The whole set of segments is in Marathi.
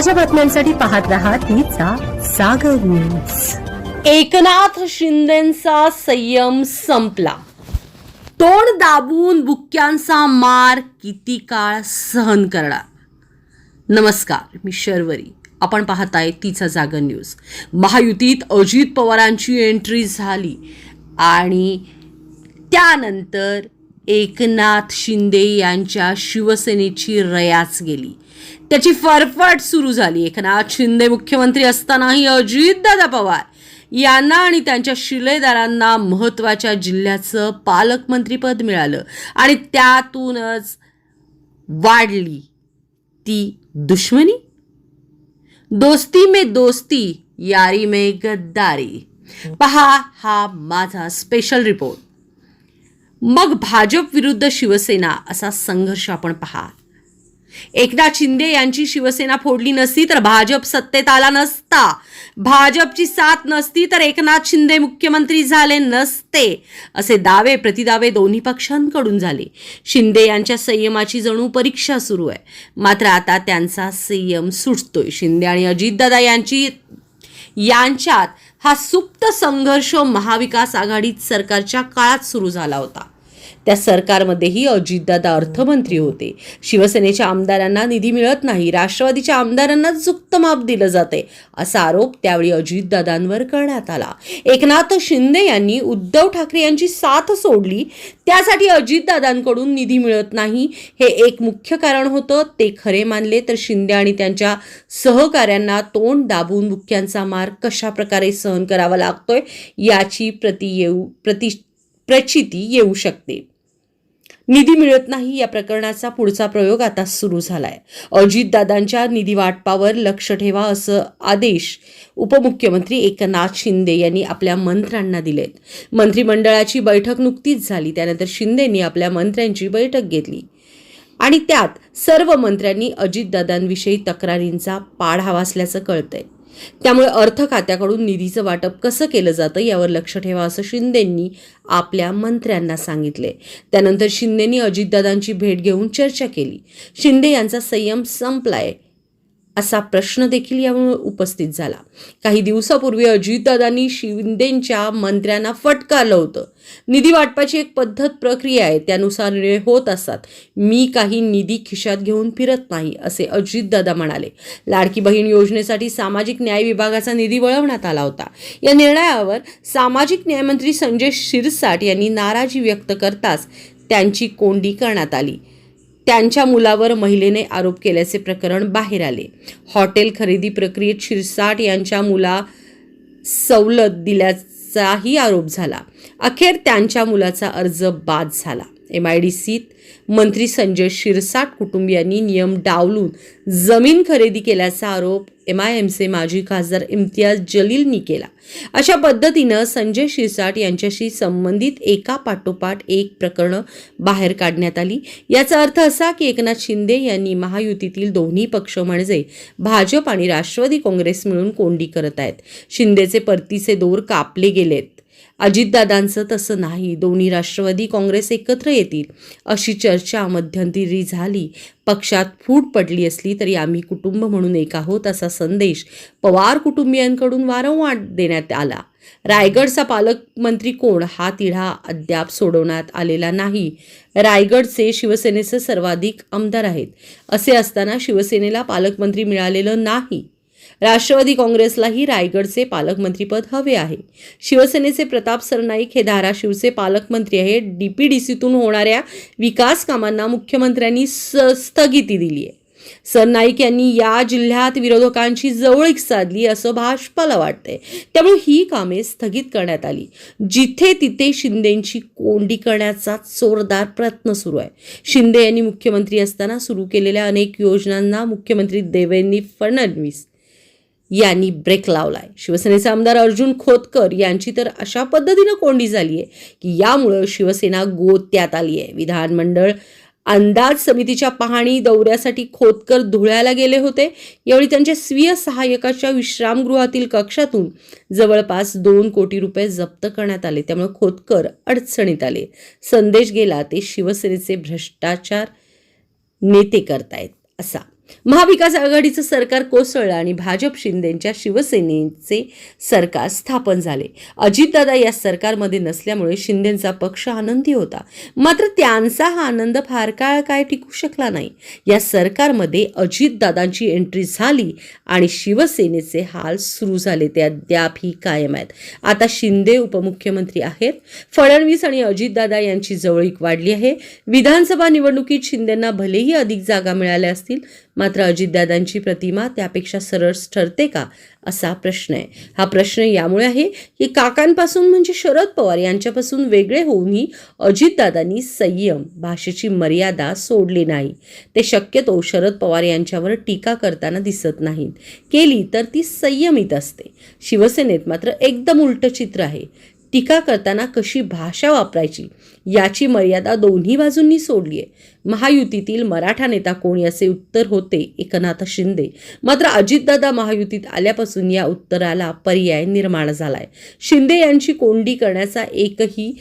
ताज्या बातम्यांसाठी पाहत राहा तिचा सागर न्यूज. एकनाथ शिंदेचा संयम संपला. तोंड दाबून बुक्क्यांचा मार किती काळ सहन करणार? नमस्कार मी शर्वरी. आपण पाहताय तिचा जागर न्यूज. महायुतीत अजित पवारांची एंट्री झाली आणि त्यानंतर एकनाथ शिंदे यांच्या शिवसेनेची रयाच गेली. त्याची फरफट सुरू झाली. एकनाथ शिंदे मुख्यमंत्री असतानाही अजितदादा पवार यांना आणि त्यांच्या शिलेदारांना महत्त्वाच्या जिल्ह्याचं पालकमंत्रीपद मिळालं आणि त्यातूनच वाढली ती दुश्मनी. दोस्ती में दोस्ती यारी में गद्दारी. पहा हा माझा स्पेशल रिपोर्ट मग भाजप विरुद्ध शिवसेना असा संघर्ष आपण पहा. एकनाथ शिंदे यांची शिवसेना फोडली नसती तर भाजप सत्तेत आला नसता. भाजपची साथ नसती तर एकनाथ शिंदे मुख्यमंत्री झाले नसते असे दावे प्रतिदावे दोन्ही पक्षांकडून झाले. शिंदे यांच्या संयमाची जणू परीक्षा सुरू आहे. मात्र आता त्यांचा संयम सुटतोय. शिंदे आणि अजितदादा यांची यांच्यात हा सुप्त संघर्ष महाविकास आघाडीत सरकारच्या काळात सुरू झाला होता. त्या सरकारमध्येही अजितदादा अर्थमंत्री होते. शिवसेनेच्या आमदारांना निधी मिळत नाही राष्ट्रवादीच्या आमदारांना जुक्त माप दिलं जाते असा आरोप त्यावेळी अजितदादांवर करण्यात आला. एकनाथ शिंदे यांनी उद्धव ठाकरे यांची साथ सोडली त्यासाठी अजितदादांकडून निधी मिळत नाही हे एक मुख्य कारण होतं ते खरे मानले तर शिंदे आणि त्यांच्या सहकाऱ्यांना तोंड दाबून मुख्यांचा मार कशा प्रकारे सहन करावा लागतोय याची प्रति येऊ प्रति प्रचिती येऊ शकते. निधी मिळत नाही या प्रकरणाचा पुढचा प्रयोग आता सुरू झालाय. अजितदादांच्या निधी वाटपावर लक्ष ठेवा असं आदेश उपमुख्यमंत्री एकनाथ शिंदे यांनी आपल्या मंत्र्यांना दिलेत. मंत्रिमंडळाची बैठक नुकतीच झाली त्यानंतर शिंदेंनी आपल्या मंत्र्यांची बैठक घेतली. आणि त्यात सर्व मंत्र्यांनी अजितदादांविषयी तक्रारींचा पाढावा असल्याचं कळतंय. त्यामुळे अर्थ खात्याकडून निधीचं वाटप कसं केलं जातं यावर लक्ष ठेवा असं शिंदेंनी आपल्या मंत्र्यांना सांगितले. त्यानंतर शिंदेंनी अजितदादांची भेट घेऊन चर्चा केली. शिंदे यांचा संयम संपलाय. असा प्रश्न देखील यामुळे उपस्थित झाला. काही दिवसापूर्वी अजितदादांनी शिंदेंच्या मंत्र्यांना फटकारलं होतं. निधी वाटपाची एक पद्धत प्रक्रिया आहे त्यानुसार निर्णय होत असतात. मी काही निधी खिशात घेऊन फिरत नाही असे अजितदादा म्हणाले. लाडकी बहीण योजनेसाठी सामाजिक न्याय विभागाचा निधी वळवण्यात आला होता. या निर्णयावर सामाजिक न्यायमंत्री संजय शिरसाट यांनी नाराजी व्यक्त करताच त्यांची कोंडी करण्यात आली. त्यांच्या मुलावर महिलेने आरोप केल्याचे प्रकरण बाहेर आले. हॉटेल खरेदी प्रक्रियेत शिरसाट यांच्या मुला सवलत दिल्याचाही आरोप झाला. अखेर त्यांच्या मुलाचा अर्ज बाद झाला. एम आय डी सीत मंत्री संजय शिरसाट कुटुंबियांनी नियम डावलून जमीन खरेदी केल्याचा आरोप एम आय एमचे माजी खासदार इम्तियाज जलीलनी केला. अशा पद्धतीनं संजय शिरसाट यांच्याशी संबंधित एका पाठोपाठ एक प्रकरणं बाहेर काढण्यात आली. याचा अर्थ असा की एकनाथ शिंदे यांनी महायुतीतील दोन्ही पक्ष म्हणजे भाजप आणि राष्ट्रवादी काँग्रेस मिळून कोंडी करत आहेत. शिंदेचे परतीचे दोर कापले गेलेत. अजितदादांचं तसं नाही. दोन्ही राष्ट्रवादी काँग्रेस एकत्र येतील अशी चर्चा मध्यंतरी झाली. पक्षात फूट पडली असली तरी आम्ही कुटुंब म्हणून एक आहोत असा संदेश पवार कुटुंबियांकडून वारंवार देण्यात आला. रायगडचा पालकमंत्री कोण हा तिढा अद्याप सोडवण्यात आलेला नाही. रायगडचे शिवसेनेचे सर्वाधिक आमदार आहेत. असे असताना शिवसेनेला पालकमंत्री मिळालेलं नाही. राष्ट्रवादी काँग्रेसलाही रायगडचे पालकमंत्रीपद हवे आहे. शिवसेनेचे प्रताप सरनाईक हे धाराशिवचे पालकमंत्री आहेत. डीपीडीसीतून होणाऱ्या विकास कामांना मुख्यमंत्र्यांनी स्थगिती दिली आहे. सरनाईक यांनी या जिल्ह्यात विरोधकांची जवळीक साधली असं भाजपाला वाटतंय. त्यामुळे ही कामे स्थगित करण्यात आली. जिथे तिथे शिंदेची कोंडी करण्याचा जोरदार प्रयत्न सुरू आहे. शिंदे यांनी मुख्यमंत्री असताना सुरू केलेल्या अनेक योजनांना मुख्यमंत्री देवेंद्र फडणवीस यांनी ब्रेक लावलाय. शिवसेनेचे आमदार अर्जुन खोतकर यांची तर अशा पद्धतीनं कोंडी झाली आहे की यामुळं शिवसेना गोत्यात आली आहे विधानमंडळ अंदाज समितीच्या पाहणी दौऱ्यासाठी खोतकर धुळ्याला गेले होते. यावेळी त्यांच्या स्वीय सहाय्यकाच्या विश्रामगृहातील कक्षातून जवळपास दोन कोटी रुपये जप्त करण्यात आले. त्यामुळे खोतकर अडचणीत आले. संदेश गेला ते शिवसेनेचे भ्रष्टाचार नेते करतायत असा महाविकास आघाडीचं सरकार कोसळलं आणि भाजप शिंदेंच्या शिवसेनेचे सरकार स्थापन झाले. अजितदादा या सरकारमध्ये नसल्यामुळे शिंदेंचा पक्ष आनंदी होता. मात्र त्यांचा हा आनंद फार काळ काय टिकू शकला नाही. या सरकारमध्ये अजितदादांची एंट्री झाली आणि शिवसेनेचे हाल सुरू झाले. ते अद्यापही कायम आहेत. आता शिंदे उपमुख्यमंत्री आहेत. फडणवीस आणि अजितदादा यांची जवळीक वाढली आहे. विधानसभा निवडणुकीत शिंदेंना भलेही अधिक जागा मिळाल्या असतील मात्र अजितदादांची प्रतिमा त्यापेक्षा सरळ ठरते का असा प्रश्न आहे. हा प्रश्न यामुळे आहे की काकांपासून म्हणजे शरद पवार यांच्यापासून वेगळे होऊनही अजितदादांनी संयम भाषेची मर्यादा सोडली नाही. ते शक्यतो शरद पवार यांच्यावर टीका करताना दिसत नाहीत. केली तर ती संयमित असते. शिवसेनेत मात्र एकदम उलटं चित्र आहे. टीका करताना कशी भाषा वापरायची याची मर्यादा दोन्ही बाजूंनी सोडली आहे. महायुतीतील मराठा नेता कोण याचे उत्तर होते? एकनाथ शिंदे. मात्र अजितदादा महायुतीत आल्यापासून या उत्तराला पर्याय निर्माण झालाय. शिंदे यांची कोंडी करण्याचा एकही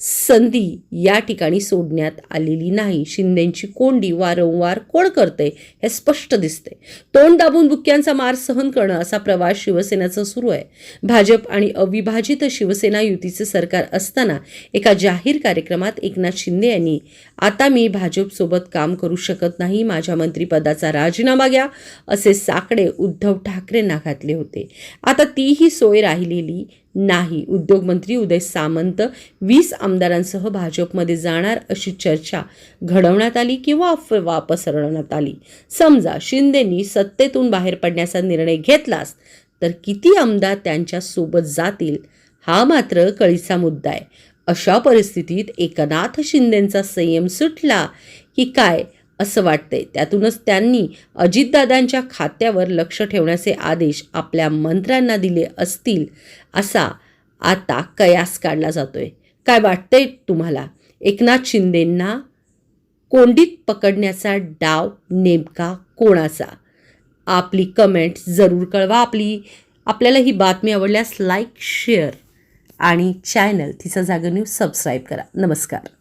संधी या ठिकाणी सोडण्यात आलेली नाही. शिंदेची कोंडी वारंवार कोण करते हे स्पष्ट दिसते. तोंड दाबून बुक्क्यांचा मार सहन करणं असा प्रवास शिवसेनेचा सुरू आहे. भाजप आणि अविभाजित शिवसेना युतीचे सरकार असताना एका जाहीर कार्यक्रमात एकनाथ शिंदे यांनी आता मी भाजपसोबत काम करू शकत नाही माझ्या मंत्रिपदाचा राजीनामा घ्या असे साकडे उद्धव ठाकरेंना घातले होते. आता तीही सोय राहिलेली नाही. उद्योगमंत्री उदय सामंत वीस आमदारांसह भाजपमध्ये जाणार अशी चर्चा घडवण्यात आली किंवा अफवा पसरवण्यात आली? समजा शिंदेनी सत्तेतून बाहेर पडण्याचा निर्णय घेतलास तर किती आमदार त्यांच्यासोबत जातील? हा मात्र कळीचा मुद्दा आहे. अशा परिस्थितीत एकनाथ शिंदेंचा संयम सुटला की काय? असं वाटतंय. त्यातूनच त्यांनी अजितदादांच्या खात्यावर लक्ष ठेवण्याचे आदेश आपल्या मंत्र्यांना दिले असतील असा आता कयास काढला जातोय. काय वाटतंय तुम्हाला? एकनाथ शिंदेंना कोंडीत पकडण्याचा डाव नेमका कोणाचा? आपली कमेंट जरूर कळवा. आपली आपल्याला ही बातमी आवडल्यास लाईक शेअर आणि चॅनल तिचा जागा न्यूज सबस्क्राईब करा. नमस्कार.